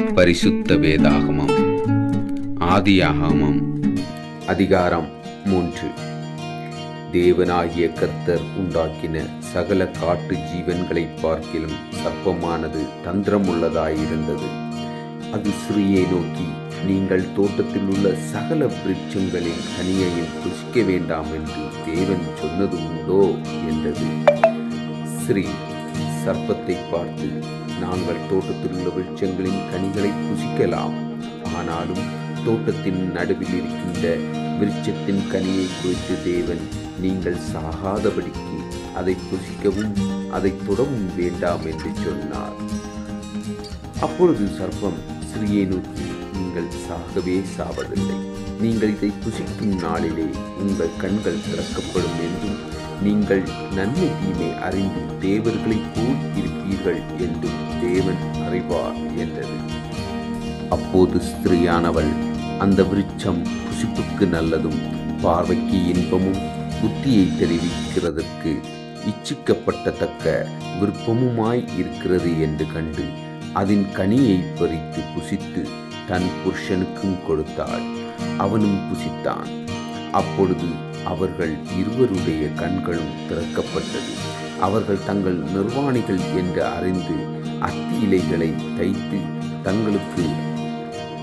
பரிசுத்த வேதாகமம். ஆதியாகமம் அதிகாரம் மூன்று. தேவனாகிய கர்த்தர் உண்டாக்கின சகல காட்டு ஜீவன்களை பார்க்கிலும் சர்ப்பமானது தந்திரமுள்ளதாயிருந்தது. அது சிறியை நோக்கி நீங்கள் தோட்டத்தில் உள்ள சகல விருட்சங்களின் கனியையும் புசிக்க வேண்டாம் என்று தேவன் சொன்னது உண்டோ? என்றது. ஸ்ரீ சர்ப்பத்தை பார்த்து நாங்கள் தோட்டத்தில் உள்ள விருட்சங்களின் கனிகளை புசிக்கலாம். ஆனாலும் தோட்டத்தின் நடுவில் இருக்கின்ற விருட்சத்தின் கனியை குறித்து தேவன் நீங்கள் சாகாதபடிக்கு அதை புசிக்கவும் அதை தொடவும் வேண்டாம் என்று சொன்னார். அப்பொழுது சர்ப்பம் ஸ்ரீயை நோக்கி நீங்கள் சாகவே சாவதில்லை. நீங்கள் இதை புசிக்கும் நாளிலே உங்கள் கண்கள் திறக்கப்படும் என்றும் நீங்கள் நன்மை தீமை அறிந்து தேவர்களைப் போல் இருப்பீர்கள் என்றும் தேவன் அறிவார் என்றது. அப்போது ஸ்திரீயானவள் அந்த விருட்சம் புசிப்புக்கு நல்லதும் பார்வைக்கு இன்பமும் புத்தியை தெரிவிக்கிறதற்கு இச்சிக்கப்பட்டத்தக்க விருப்பமுமாய் இருக்கிறது என்று கண்டு அதன் கனியை பறித்து புசித்து தன் புருஷனுக்கும் கொடுத்தாள். அவனும் புசித்தான். அப்பொழுது அவர்கள் இருவருடைய கண்களும் திறக்கப்பட்டது. அவர்கள் தங்கள் நிர்வாணிகள் என்று அறிந்து அத்தி இலைகளை தைத்து தங்களுக்கு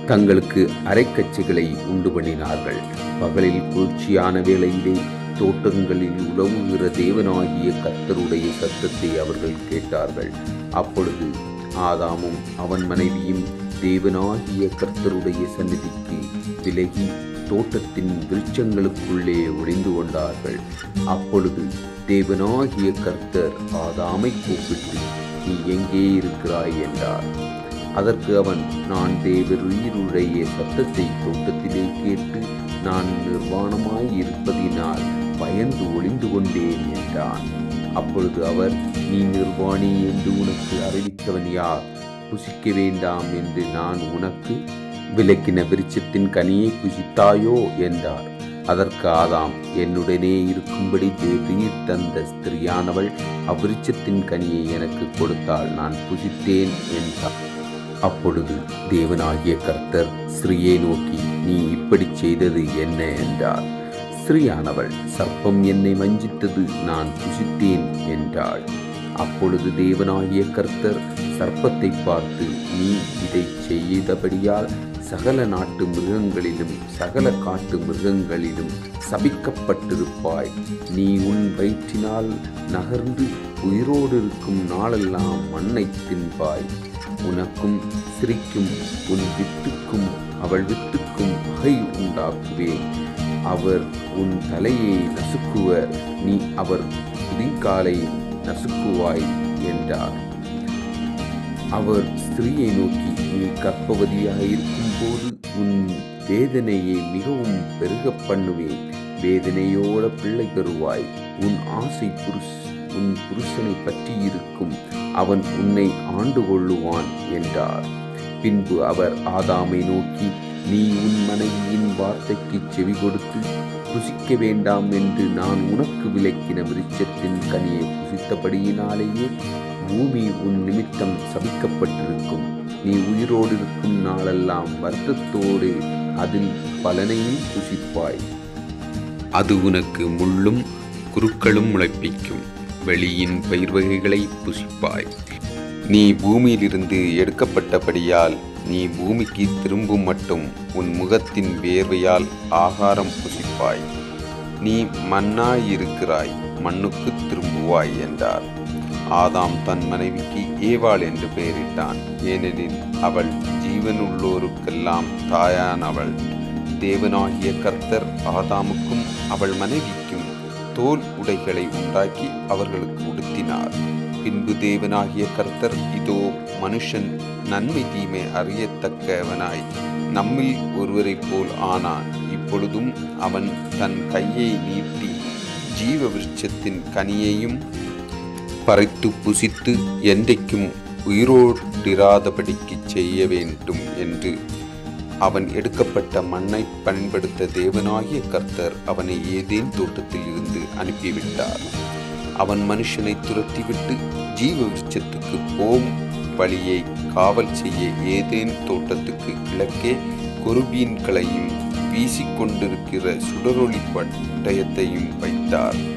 தங்களுக்கு அரைக்கச்சைகளை உண்டு பண்ணினார்கள். பகலில் குளிர்ச்சியான வேளையிலே தோட்டங்களில் உலவுகிற தேவனாகிய கர்த்தருடைய சத்தத்தை அவர்கள் கேட்டார்கள். அப்பொழுது ஆதாமும் அவன் மனைவியும் தேவனாகிய கர்த்தருடைய சந்நிதிக்கு விலகி தோட்டத்தின் விருட்சங்களுக்குள்ளே ஒளிந்து கொண்டார்கள். அப்பொழுது தேவனாகிய கர்த்தர் ஆதாமை கூப்பிட்டு நீ எங்கே இருக்கிறாய்? என்றார். அதற்கு அவன் நான் தேவருயிருடைய சத்தத்தை தோட்டத்திலே கேட்டு நான் நிர்வாணமாய் இருப்பதினால் பயந்து ஒளிந்து கொண்டேன் என்றான். அப்பொழுது அவர் நீ நிர்வாணி என்று உனக்கு அறிவித்தவன் யார்? புசிக்க வேண்டாம் என்று நான் உனக்கு விலக்கின விருச்சத்தின் கனியை புசித்தாயோ என்றார். அதற்கு ஆதாம் என்னுடனே இருக்கும்படி தேவீர் தந்த ஸ்திரியானவள் அவ்விருச்சத்தின் கனியை எனக்கு கொடுத்தால் நான் புசித்தேன் என்றார். அப்பொழுது தேவனாகிய கர்த்தர் ஸ்ரீயை நோக்கி நீ இப்படி செய்தது என்ன? என்றார். ஸ்ரீயானவள் சர்ப்பம் என்னை வஞ்சித்தது நான் புசித்தேன் என்றாள். அப்பொழுது தேவனாகிய கர்த்தர் சர்ப்பத்தை பார்த்து நீ இதை செய்தபடியால் சகல நாட்டு மிருகங்களிலும் சகல காட்டு மிருகங்களிலும் சபிக்கப்பட்டிருப்பாய். நீ உன் வயிற்றினால் நகர்ந்து உயிரோடு இருக்கும் நாளெல்லாம் மண்ணை தின்பாய். உனக்கும் சிரிக்கும் உன் வித்துக்கும் அவள் வித்துக்கும் வகை உண்டாக்குவேன். அவர் உன் தலையை நசுக்குவர் நீ அவர் புதிங்காலை நசுக்குவாய் என்றார். அவர் ஸ்திரீயை நோக்கி நீ இருக்கும் போது உன் வேதனையை மிகவும் பெருக பண்ணுவேன். வேதனையோட பிள்ளை பெறுவாய். உன் ஆசை புருஷ் உன் புருஷனை பற்றி இருக்கும். அவன் உன்னை ஆண்டு கொள்ளுவான் என்றார். பின்பு அவர் ஆதாமை நோக்கி நீ உன் மனைவியின் வார்த்தைக்கு செவி கொடுத்து புசிக்க வேண்டாம் என்று நான் உனக்கு விளக்கின விருட்சத்தின் கனியை புசித்தபடியினாலேயே பூமி உன் நிமித்தம் சபிக்கப்பட்டிருக்கும். நீ உயிரோடு இருக்கும் நாளெல்லாம் வருத்தத்தோடு அதில் பலனையும் புசிப்பாய். அது உனக்கு முள்ளும் குருக்களும் முளைப்பிக்கும். வெளியின் பயிர் வகைகளை புசிப்பாய். நீ பூமியிலிருந்து எடுக்கப்பட்டபடியால் நீ பூமிக்கு திரும்பும் மட்டும் உன் முகத்தின் வேர்வையால் ஆகாரம் புசிப்பாய். நீ மண்ணாயிருக்கிறாய் மண்ணுக்கு திரும்புவாய் என்றார். ஆதாம் தன் மனைவிக்கு ஏவாள் என்று பெயரிட்டான். ஏனெனில் அவள் ஜீவனுள்ளோருக்கெல்லாம் தாயானவள். தேவனாகிய கர்த்தர் ஆதாமுக்கும் அவள் மனைவிக்கும் தோல் உடைகளை உண்டாக்கி அவர்களுக்கு உடுத்தினார். பின்பு தேவனாகிய கர்த்தர் இதோ மனுஷன் நன்மை தீமை அறியத்தக்கவனாய். நம்மில் ஒருவரைப் போல் ஆனான். இப்பொழுதும் அவன் தன் கையை நீட்டி ஜீவ விருட்சத்தின் கனியையும் பறைத்து புசித்து என்றைக்கும் உயிரோடிராதபடிக்கு செய்ய வேண்டும் என்று அவன் எடுக்கப்பட்ட மண்ணை பயன்படுத்த தேவனாகிய கர்த்தர் அவனை ஏதேன் தோட்டத்தில் இருந்து அனுப்பிவிட்டார். அவன் மனுஷனை துரத்திவிட்டு ஜீவ விருட்சத்துக்கு போம் வழியை காவல் செய்ய ஏதேன் தோட்டத்துக்கு கிழக்கே கொருபீன்களையும் வீசிக்கொண்டிருக்கிற சுடரொளி பட்டயத்தையும் வைத்தார்.